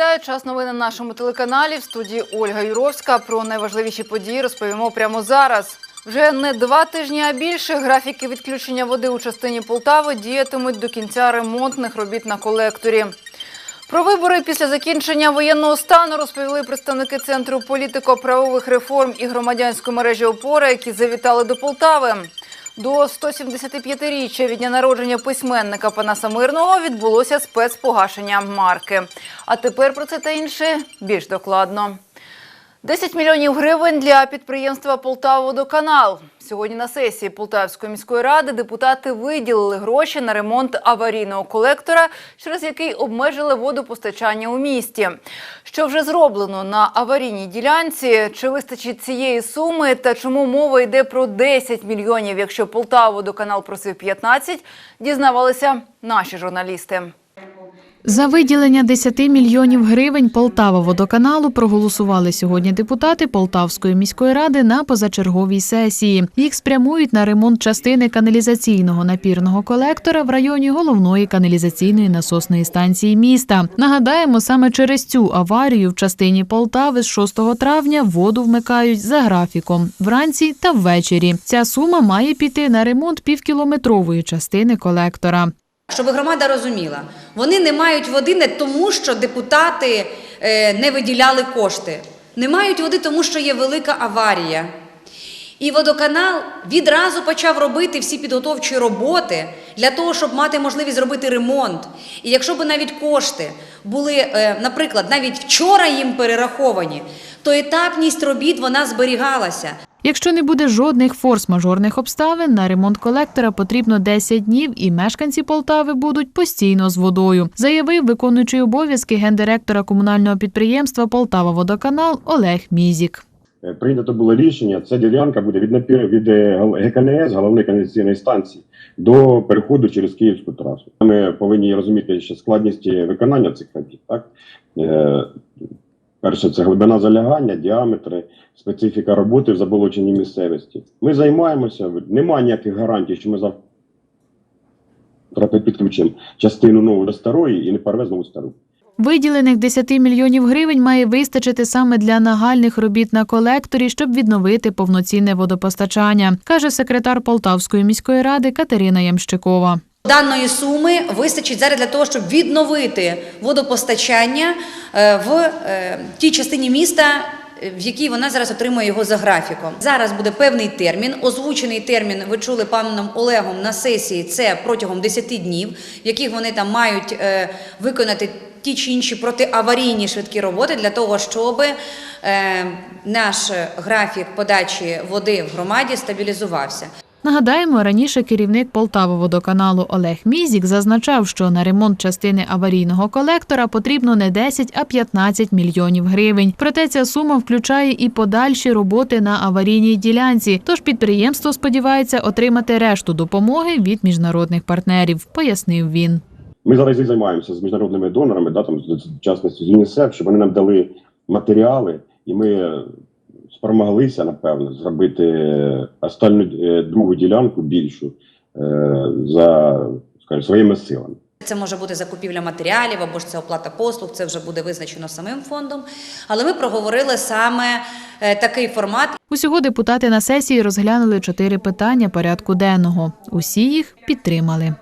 Вітаю час новин на нашому телеканалі. В студії Ольга Юровська. Про найважливіші події розповімо прямо зараз. Вже не два тижні, а більше графіки відключення води у частині Полтави діятимуть до кінця ремонтних робіт на колекторі. Про вибори після закінчення воєнного стану розповіли представники центру політико-правових реформ і громадянської мережі опора, які завітали до Полтави. До 175-річчя від дня народження письменника Панаса Мирного відбулося спецпогашення марки. А тепер про це та інше більш докладно. 10 мільйонів гривень для підприємства «Полтаводоканал». Сьогодні на сесії Полтавської міської ради депутати виділили гроші на ремонт аварійного колектора, через який обмежили водопостачання у місті. Що вже зроблено на аварійній ділянці? Чи вистачить цієї суми? Та чому мова йде про 10 мільйонів, якщо Полтаводоканал просив 15, дізнавалися наші журналісти. За виділення 10 мільйонів гривень Полтава водоканалу проголосували сьогодні депутати Полтавської міської ради на позачерговій сесії. Їх спрямують на ремонт частини каналізаційного напірного колектора в районі головної каналізаційної насосної станції міста. Нагадаємо, саме через цю аварію в частині Полтави з 6 травня воду вмикають за графіком вранці та ввечері. Ця сума має піти на ремонт півкілометрової частини колектора. Щоб громада розуміла, вони не мають води не тому, що депутати е, не виділяли кошти. Не мають води, тому що є велика аварія. І водоканал відразу почав робити всі підготовчі роботи для того, щоб мати можливість зробити ремонт. І якщо б навіть кошти були, е, наприклад, навіть вчора їм перераховані, то етапність робіт вона зберігалася. Якщо не буде жодних форс-мажорних обставин, на ремонт колектора потрібно 10 днів, і мешканці Полтави будуть постійно з водою, заявив виконуючий обов'язки гендиректора комунального підприємства Полтава Водоканал Олег Мізік. Е, Прийнято було рішення, ця ділянка буде від від е, ГКНС, головної каналізаційної станції, до переходу через Київську трасу. Ми повинні розуміти ще складність виконання цих робіт. Так? Е, Перше, це глибина залягання, діаметри, специфіка роботи в заболоченій місцевості. Ми займаємося, немає ніяких гарантій, що ми завтра підключимо частину нову до старої і не перевеземо знову стару. Виділених 10 мільйонів гривень має вистачити саме для нагальних робіт на колекторі, щоб відновити повноцінне водопостачання, каже секретар Полтавської міської ради Катерина Ямщикова. Даної суми вистачить зараз для того, щоб відновити водопостачання е, в е, тій частині міста. В якій вона зараз отримує його за графіком. Зараз буде певний термін. Озвучений термін ви чули паном Олегом на сесії. Це протягом 10 днів, яких вони там мають е, виконати ті чи інші протиаварійні швидкі роботи для того, щоб е, наш графік подачі води в громаді стабілізувався. Нагадаємо, раніше керівник Полтавоводоканалу Олег Мізік зазначав, що на ремонт частини аварійного колектора потрібно не 10, а 15 мільйонів гривень. Проте ця сума включає і подальші роботи на аварійній ділянці. Тож підприємство сподівається отримати решту допомоги від міжнародних партнерів, пояснив він. Ми зараз і займаємося з міжнародними донорами, да, там, в частності з ЮНІСЕФ, щоб вони нам дали матеріали, і ми спромоглися, напевно, зробити останню е, другу ділянку більшу е, за скажімо, своїми силами. Це може бути закупівля матеріалів або ж це оплата послуг, це вже буде визначено самим фондом. Але ми проговорили саме е, такий формат. Усього депутати на сесії розглянули чотири питання порядку денного. Усі їх підтримали.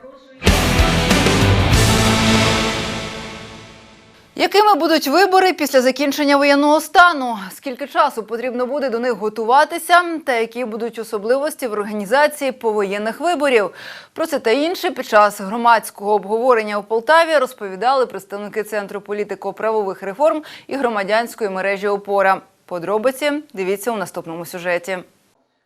Якими будуть вибори після закінчення воєнного стану? Скільки часу потрібно буде до них готуватися? Та які будуть особливості в організації повоєнних виборів? Про це та інше під час громадського обговорення у Полтаві розповідали представники Центру політико-правових реформ і громадянської мережі Опора. Подробиці дивіться у наступному сюжеті.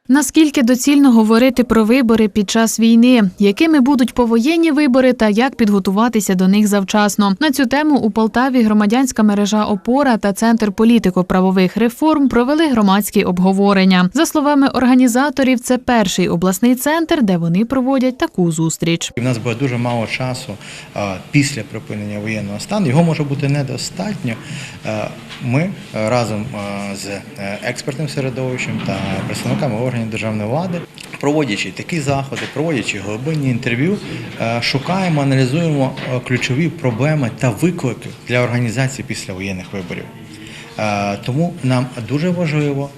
Наскільки доцільно говорити про вибори під час війни, якими будуть повоєнні вибори та як підготуватися до них завчасно? На цю тему у Полтаві громадянська мережа Опора та Центр політико-правових реформ провели громадські обговорення. За словами організаторів, це перший обласний центр, де вони проводять таку зустріч. В нас буде дуже мало часу після припинення воєнного стану. Його може бути недостатньо. Ми е, разом е, з е, експертним середовищем та представниками органів державної влади, проводячи такі заходи, проводячи глибинні інтерв'ю, шукаємо, аналізуємо ключові проблеми та виклики для організації післявоєнних виборів. Тому нам дуже важливо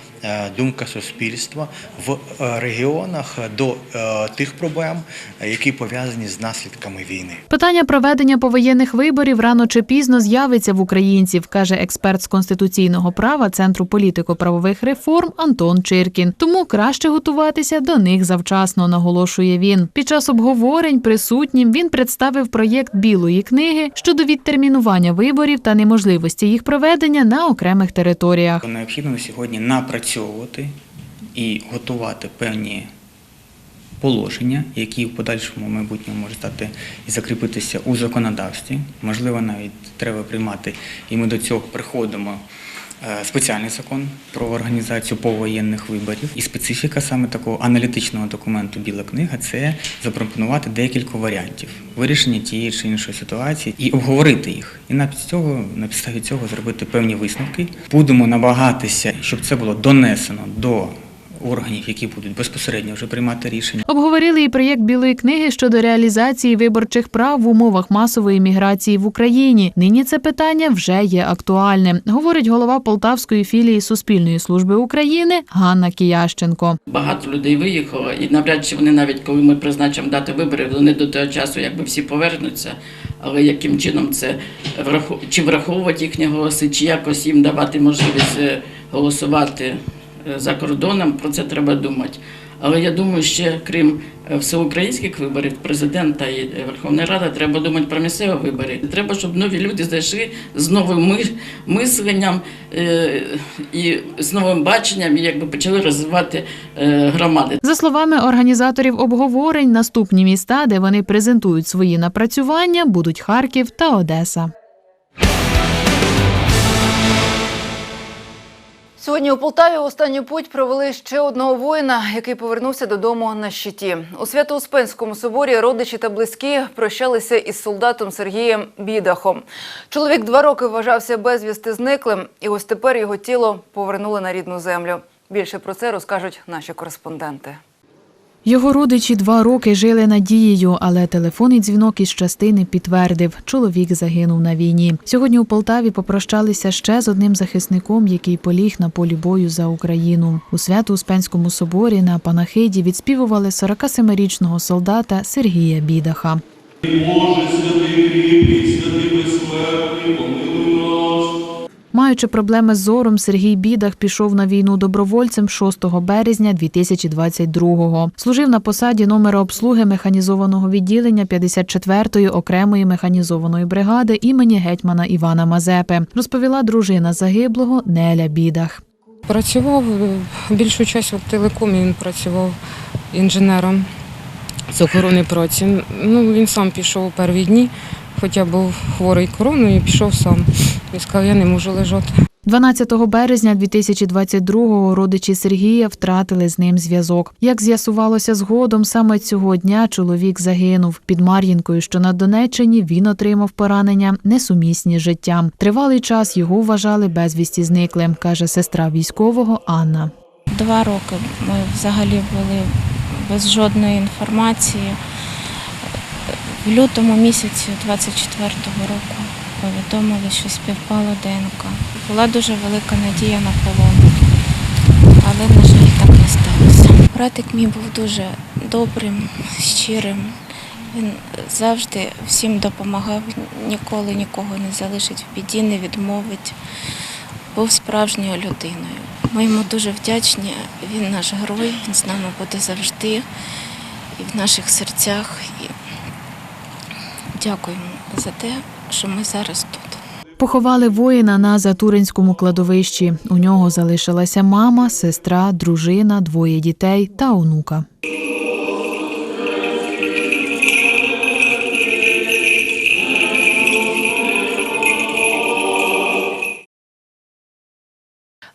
думка суспільства в е, регіонах до е, тих проблем, е, які пов'язані з наслідками війни. Питання проведення повоєнних виборів рано чи пізно з'явиться в українців, каже експерт з конституційного права Центру політико-правових реформ Антон Чиркін. Тому краще готуватися до них завчасно, наголошує він. Під час обговорень присутнім він представив проєкт білої книги щодо відтермінування виборів та неможливості їх проведення на окремих територіях. Необхідно на сьогодні напрацьовувати і готувати певні положення, які в подальшому майбутньому можуть стати і закріпитися у законодавстві. Можливо, навіть треба приймати, і ми до цього приходимо. Е, Спеціальний закон про організацію повоєнних виборів і специфіка саме такого аналітичного документу Біла книга це запропонувати декілька варіантів вирішення тієї чи іншої ситуації і обговорити їх. І на цього на підставі цього зробити певні висновки. Будемо намагатися, щоб це було донесено до органів, які будуть безпосередньо вже приймати рішення. Обговорили і проєкт білої книги щодо реалізації виборчих прав в умовах масової міграції в Україні. Нині це питання вже є актуальним, говорить голова Полтавської філії Суспільної служби України Ганна Киященко. Багато людей виїхало, і навряд чи вони навіть коли ми призначимо дати вибори, вони до того часу якби всі повернуться. Але яким чином це враху- чи враховувати їхні голоси, чи якось їм давати можливість е, голосувати за кордоном, про це треба думати. Але я думаю, ще крім е, всеукраїнських виборів, президента і е, Верховної Ради, треба думати про місцеві вибори. Треба, щоб нові люди зайшли з новим мисленням е, і з новим баченням, і якби почали розвивати е, громади. За словами організаторів обговорень, наступні міста, де вони презентують свої напрацювання, будуть Харків та Одеса. Сьогодні у Полтаві останню путь провели ще одного воїна, який повернувся додому на щиті. У Свято-Успенському соборі родичі та близькі прощалися із солдатом Сергієм Бідахом. Чоловік два роки вважався безвісти зниклим, і ось тепер його тіло повернули на рідну землю. Більше про це розкажуть наші кореспонденти. Його родичі два роки жили надією, але телефонний дзвінок із частини підтвердив, чоловік загинув на війні. Сьогодні у Полтаві попрощалися ще з одним захисником, який поліг на полі бою за Україну. У Свято-Успенському соборі на панахиді відспівували 47-річного солдата Сергія Бідаха. Маючи проблеми з зором, Сергій Бідах пішов на війну добровольцем 6 березня 2022-го. Служив на посаді номера обслуги механізованого відділення 54-ї окремої механізованої бригади імені гетьмана Івана Мазепи, розповіла дружина загиблого Неля Бідах. Працював е, більшу частину в телекомі, він працював інженером з охорони праці. Ну, він сам пішов у перві дні, хоча був хворий короною, пішов сам. Він сказав, я не можу лежати. 12 березня 2022-го родичі Сергія втратили з ним зв'язок. Як з'ясувалося згодом, саме цього дня чоловік загинув. Під Мар'їнкою, що на Донеччині, він отримав поранення несумісні з життям. Тривалий час його вважали безвісті зниклим, каже сестра військового Анна. Два роки ми взагалі були без жодної інформації. В лютому місяці 24-го року повідомили, що співпало ДНК. Була дуже велика надія на полон, але, на жаль, так не сталося. Братик мій був дуже добрим, щирим. Він завжди всім допомагав, ніколи нікого не залишить в біді, не відмовить. Був справжньою людиною. Ми йому дуже вдячні. Він наш герой, він з нами буде завжди і в наших серцях. Дякуємо за те, що ми зараз тут. Поховали воїна на Затуринському кладовищі. У нього залишилася мама, сестра, дружина, двоє дітей та онука.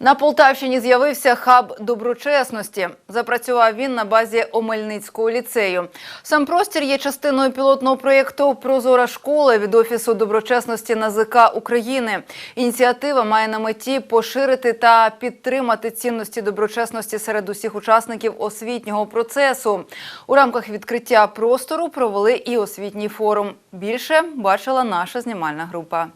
На Полтавщині з'явився хаб доброчесності. Запрацював він на базі Омельницького ліцею. Сам простір є частиною пілотного проєкту Прозора школа від офісу доброчесності НАЗК України. Ініціатива має на меті поширити та підтримати цінності доброчесності серед усіх учасників освітнього процесу. У рамках відкриття простору провели і освітній форум. Більше бачила наша знімальна група.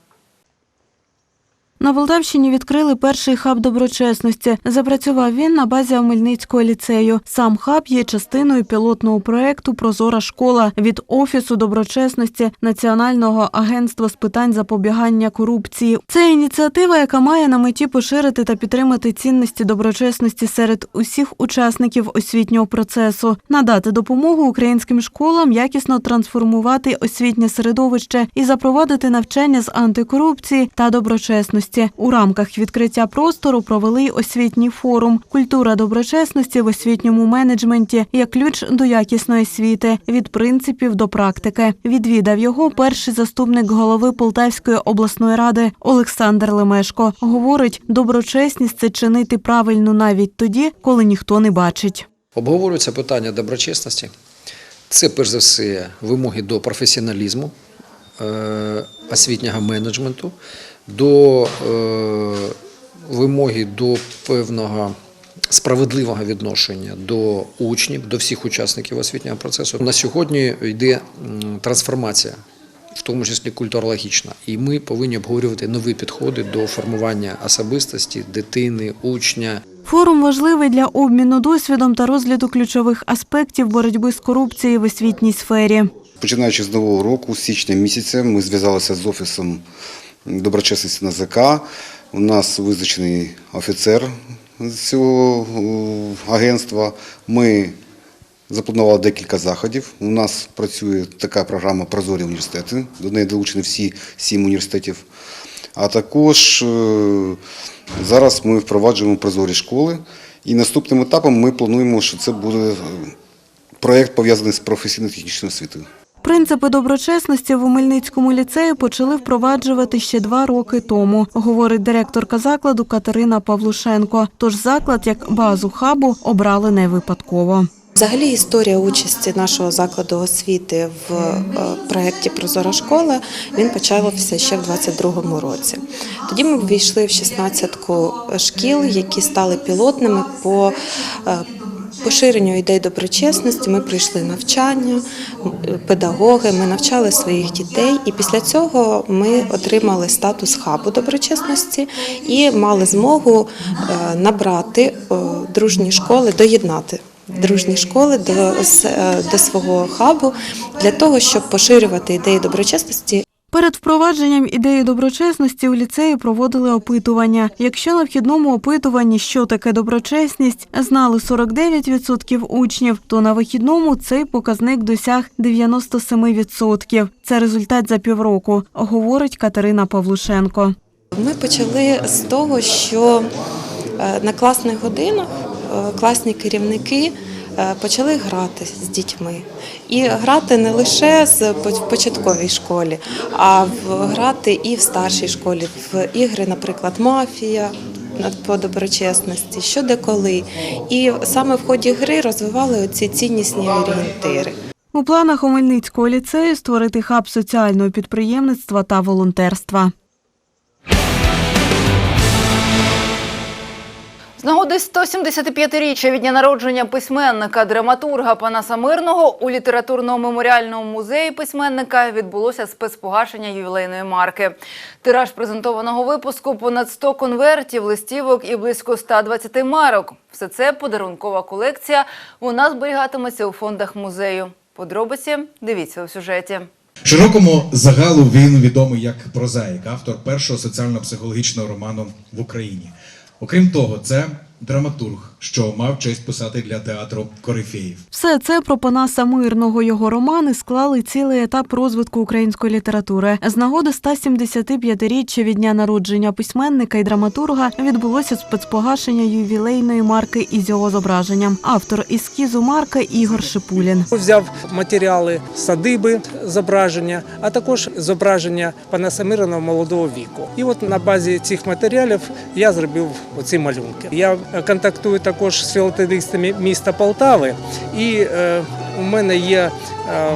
На Полтавщині відкрили перший хаб доброчесності. Запрацював він на базі Омельницького ліцею. Сам хаб є частиною пілотного проекту Прозора школа від офісу доброчесності Національного агентства з питань запобігання корупції. Це ініціатива, яка має на меті поширити та підтримати цінності доброчесності серед усіх учасників освітнього процесу, надати допомогу українським школам якісно трансформувати освітнє середовище і запровадити навчання з антикорупції та доброчесності. У рамках відкриття простору провели освітній форум Культура доброчесності в освітньому менеджменті як ключ до якісної освіти від принципів до практики. Відвідав його перший заступник голови Полтавської обласної ради Олександр Лемешко. Говорить, доброчесність це чинити правильно навіть тоді, коли ніхто не бачить. Обговорюється питання доброчесності. Це перш за все вимоги до професіоналізму, е, освітнього менеджменту, до е, вимоги до певного справедливого відношення до учнів, до всіх учасників освітнього процесу. На сьогодні йде трансформація, в тому числі культурологічна, і ми повинні обговорювати нові підходи до формування особистості, дитини, учня. Форум важливий для обміну досвідом та розгляду ключових аспектів боротьби з корупцією в освітній сфері. Починаючи з нового року, з січня місяця, ми зв'язалися з офісом доброчесності НАЗК. У нас визначений офіцер цього е, агентства. Ми запланували декілька заходів. У нас працює така програма Прозорі університети. До неї долучені всі сім університетів. А також е, зараз ми впроваджуємо прозорі школи. І наступним етапом ми плануємо, що це буде е, проєкт пов'язаний з професійно-технічною освітою. Принципи доброчесності в Омельницькому ліцеї почали впроваджувати ще два роки тому, говорить директорка закладу Катерина Павлушенко. Тож заклад як базу хабу обрали не випадково. Взагалі історія участі нашого закладу освіти в е, проєкті Прозора школа він почався ще в 22-му році. Тоді ми ввійшли в 16-ку шкіл, які стали пілотними по е, поширенню ідей доброчесності. Ми пройшли навчання, педагоги, ми навчали своїх дітей, і після цього ми отримали статус хабу доброчесності і мали змогу е, набрати е, дружні школи, доєднати дружні школи до, е, до свого хабу для того, щоб поширювати ідеї доброчесності Перед впровадженням ідеї доброчесності у ліцеї проводили опитування. Якщо на вхідному опитуванні, що таке доброчесність, знали 49% учнів, то на вихідному цей показник досяг 97%. Це результат за півроку, говорить Катерина Павлушенко. Ми почали з того, що е, на класних годинах е, класні керівники почали грати з дітьми. І грати не лише в початковій школі, а грати і в старшій школі, в ігри, наприклад, мафія. По доброчесності, що де коли. І саме в ході гри розвивали оці ціннісні орієнтири. У планах Омельницького ліцею створити хаб соціального підприємництва та волонтерства. Нагоди 175-річчя від дня народження письменника, драматурга Панаса Мирного у літературно-меморіальному музеї письменника відбулося спецпогашення ювілейної марки. Тираж презентованого випуску понад 100 конвертів, листівок і близько 120 марок. Все це подарункова колекція. Вона зберігатиметься у фондах музею. Подробиці дивіться у сюжеті. Широкому загалу він відомий як прозаїк, автор першого соціально-психологічного роману в Україні. Окрім того, це драматург, що мав честь писати для театру Корифеїв. Все це про Панаса Мирного. Його романи склали цілий етап розвитку української літератури. З нагоди 175-річчя від дня народження письменника і драматурга відбулося спецпогашення ювілейної марки із його зображенням. Автор ескізу марки Ігор Шипулін. Взяв матеріали садиби зображення, а також зображення Панаса Мирного молодого віку. І от на базі цих матеріалів я зробив оці малюнки. Я контактую також з філателістами міста Полтави, і е, у мене є. Е,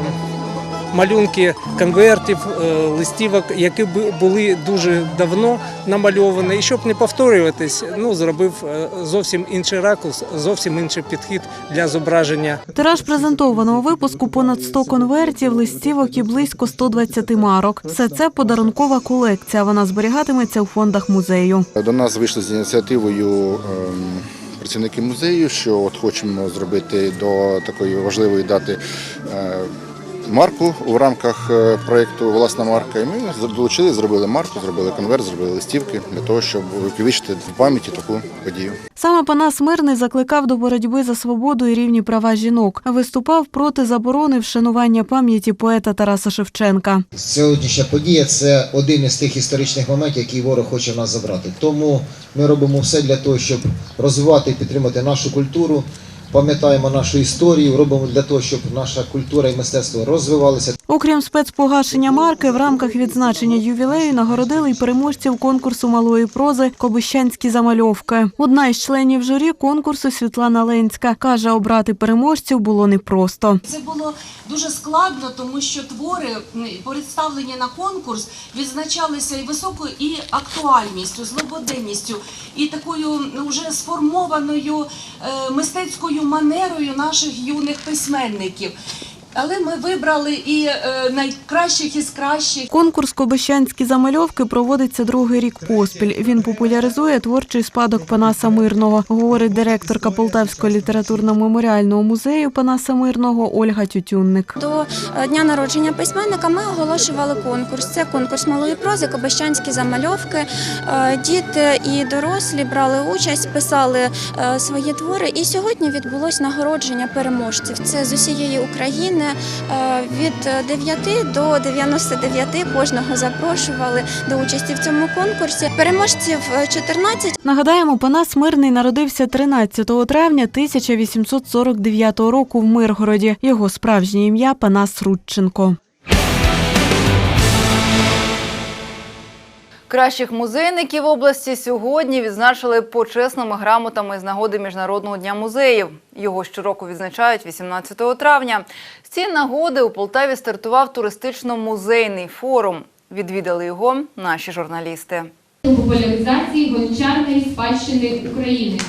Малюнки конвертів, е, листівок, які бу- були дуже давно намальовані. І щоб не повторюватись, ну зробив е, зовсім інший ракурс, зовсім інший підхід для зображення Тираж презентованого випуску понад 100 конвертів, листівок і близько 120 марок. Все це подарункова колекція. Вона зберігатиметься у фондах музею. До нас вийшли з ініціативою ем, працівники музею, що от хочемо зробити до такої важливої дати е, марку у рамках е, проєкту Власна марка. І ми долучили, зробили марку, зробили конверт, зробили листівки для того, щоб увіковічити в пам'яті таку подію. Саме Панас Мирний закликав до боротьби за свободу і рівні права жінок. Виступав проти заборони вшанування пам'яті поета Тараса Шевченка. Сьогоднішня подія це один із тих історичних моментів, які ворог хоче в нас забрати. Тому ми робимо все для того, щоб розвивати і підтримати нашу культуру. Пам'ятаємо нашу історію, робимо для того, щоб наша культура і мистецтво розвивалися. Окрім спецпогашення марки, в рамках відзначення ювілею нагородили й переможців конкурсу малої прози Кобищанські замальовки. Одна із членів журі конкурсу Світлана Ленська каже, обрати переможців було непросто. Це було дуже складно, тому що твори представлені на конкурс відзначалися і високою і актуальністю, злободенністю, і такою ну, вже сформованою е, мистецькою манерою наших юних письменників. Але ми вибрали і е, найкращих із кращих. Конкурс Кобищанські замальовки проводиться другий рік поспіль. Він популяризує творчий спадок Панаса Мирного, говорить директорка Полтавського літературно-меморіального музею Панаса Мирного Ольга Тютюнник. До е, дня народження письменника ми оголошували конкурс. Це конкурс малої прози, кобищанські замальовки. Е, Діти і дорослі брали участь, писали свої твори. І сьогодні відбулось нагородження переможців. Це з усієї України е, від 9 до 99 кожного запрошували до участі в цьому конкурсі. Переможців е, 14. Нагадаємо, Панас Мирний народився 13 травня 1849 року в Миргороді. Його справжнє ім'я Панас Рудченко. Кращих музейників області сьогодні відзначили почесними грамотами з нагоди Міжнародного дня музеїв. Його щороку відзначають 18 травня. З цієї нагоди у Полтаві стартував туристично-музейний форум. Відвідали його наші журналісти. популяризації гончарної спадщини України.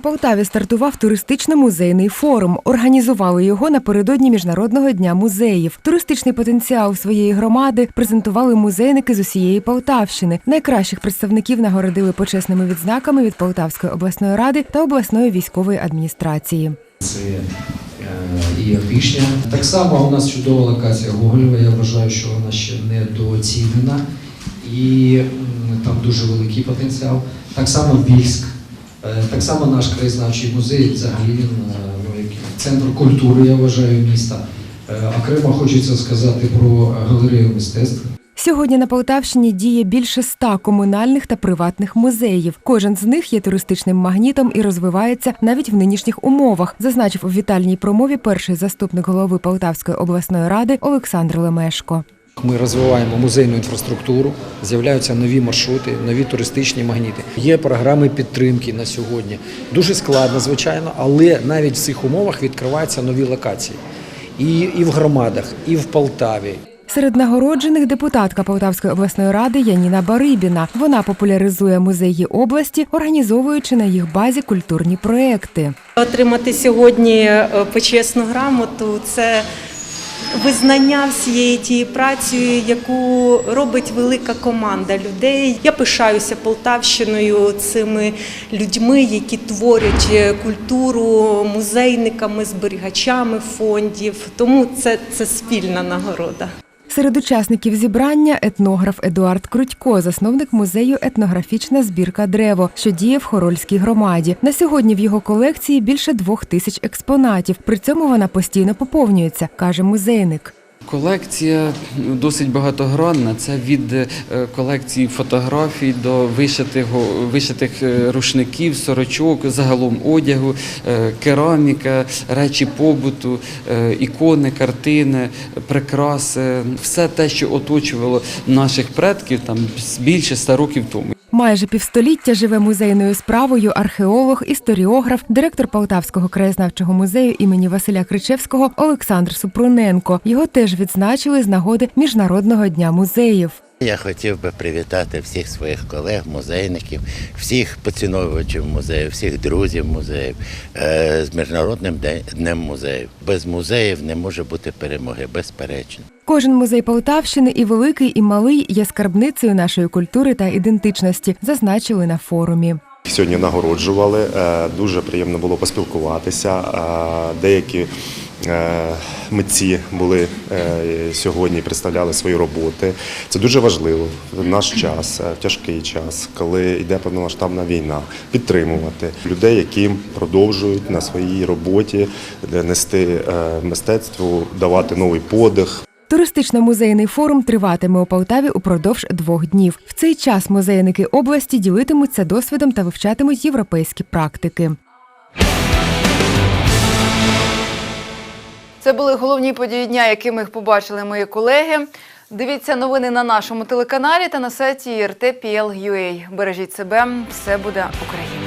Полтаві стартував туристично-музейний форум. Організували його напередодні Міжнародного дня музеїв. Туристичний потенціал своєї громади презентували музейники з усієї Полтавщини. Найкращих представників нагородили почесними відзнаками від Полтавської обласної ради та обласної військової адміністрації. Це е, і Опішня. Так само у нас чудова локація Гоголєва. Я вважаю, що вона ще недооцінена і там дуже великий потенціал. Так само Більськ, так само наш краєзнавчий музей, взагалі він е, ну, центр культури, я вважаю, міста. Е, Окремо хочеться сказати про галерею мистецтв. Сьогодні на Полтавщині діє більше ста комунальних та приватних музеїв. Кожен з них є туристичним магнітом і розвивається навіть в нинішніх умовах, зазначив у вітальній промові перший заступник голови Полтавської обласної ради Олександр Лемешко. Ми розвиваємо музейну інфраструктуру, з'являються нові маршрути, нові туристичні магніти. Є програми підтримки на сьогодні. Дуже складно, звичайно, але навіть в цих умовах відкриваються нові локації. І, і в громадах, і в Полтаві. Серед нагороджених депутатка Полтавської обласної ради Яніна Барибіна. Вона популяризує музеї області, організовуючи на їх базі культурні проекти. Отримати сьогодні е, почесну грамоту це визнання всієї тієї праці, яку робить велика команда людей. Я пишаюся Полтавщиною цими людьми, які творять е, культуру музейниками, зберігачами фондів. Тому це, це спільна нагорода. Серед учасників зібрання етнограф Едуард Крутько, засновник музею етнографічна збірка Древо, що діє в Хорольській громаді. На сьогодні в його колекції більше двох тисяч експонатів. При цьому вона постійно поповнюється, каже музейник. Колекція ну, досить багатогранна. Це від е, колекції фотографій до вишитих, вишитих е, рушників, сорочок, загалом одягу, е, кераміка, речі побуту, ікони, картини, прикраси, все те, що оточувало наших предків там більше ста років тому. Майже півстоліття живе музейною справою археолог, історіограф, директор Полтавського краєзнавчого музею імені Василя Кричевського Олександр Супруненко. Його теж відзначили з нагоди Міжнародного дня музеїв. Я хотів би привітати всіх своїх колег, музейників, всіх поціновувачів музею, всіх друзів музеїв е, з Міжнародним днем музеїв. Без музеїв не може бути перемоги, безперечно. Кожен музей Полтавщини, і великий, і малий, є скарбницею нашої культури та ідентичності, зазначили на форумі. Сьогодні нагороджували. е, Дуже приємно було поспілкуватися. Е, Деякі митці були е, сьогодні, представляли свої роботи. Це дуже важливо в наш час, е, в тяжкий час, коли йде повномасштабна війна, підтримувати людей, які продовжують на своїй роботі е, нести е, мистецтво, давати новий подих. Туристично-музейний форум триватиме у Полтаві упродовж двох днів. В цей час музейники області ділитимуться досвідом та вивчатимуть європейські практики. Це були головні події дня, якими побачили мої колеги. Дивіться новини на нашому телеканалі та на сайті RTPL.ua. Бережіть себе, все буде Україна.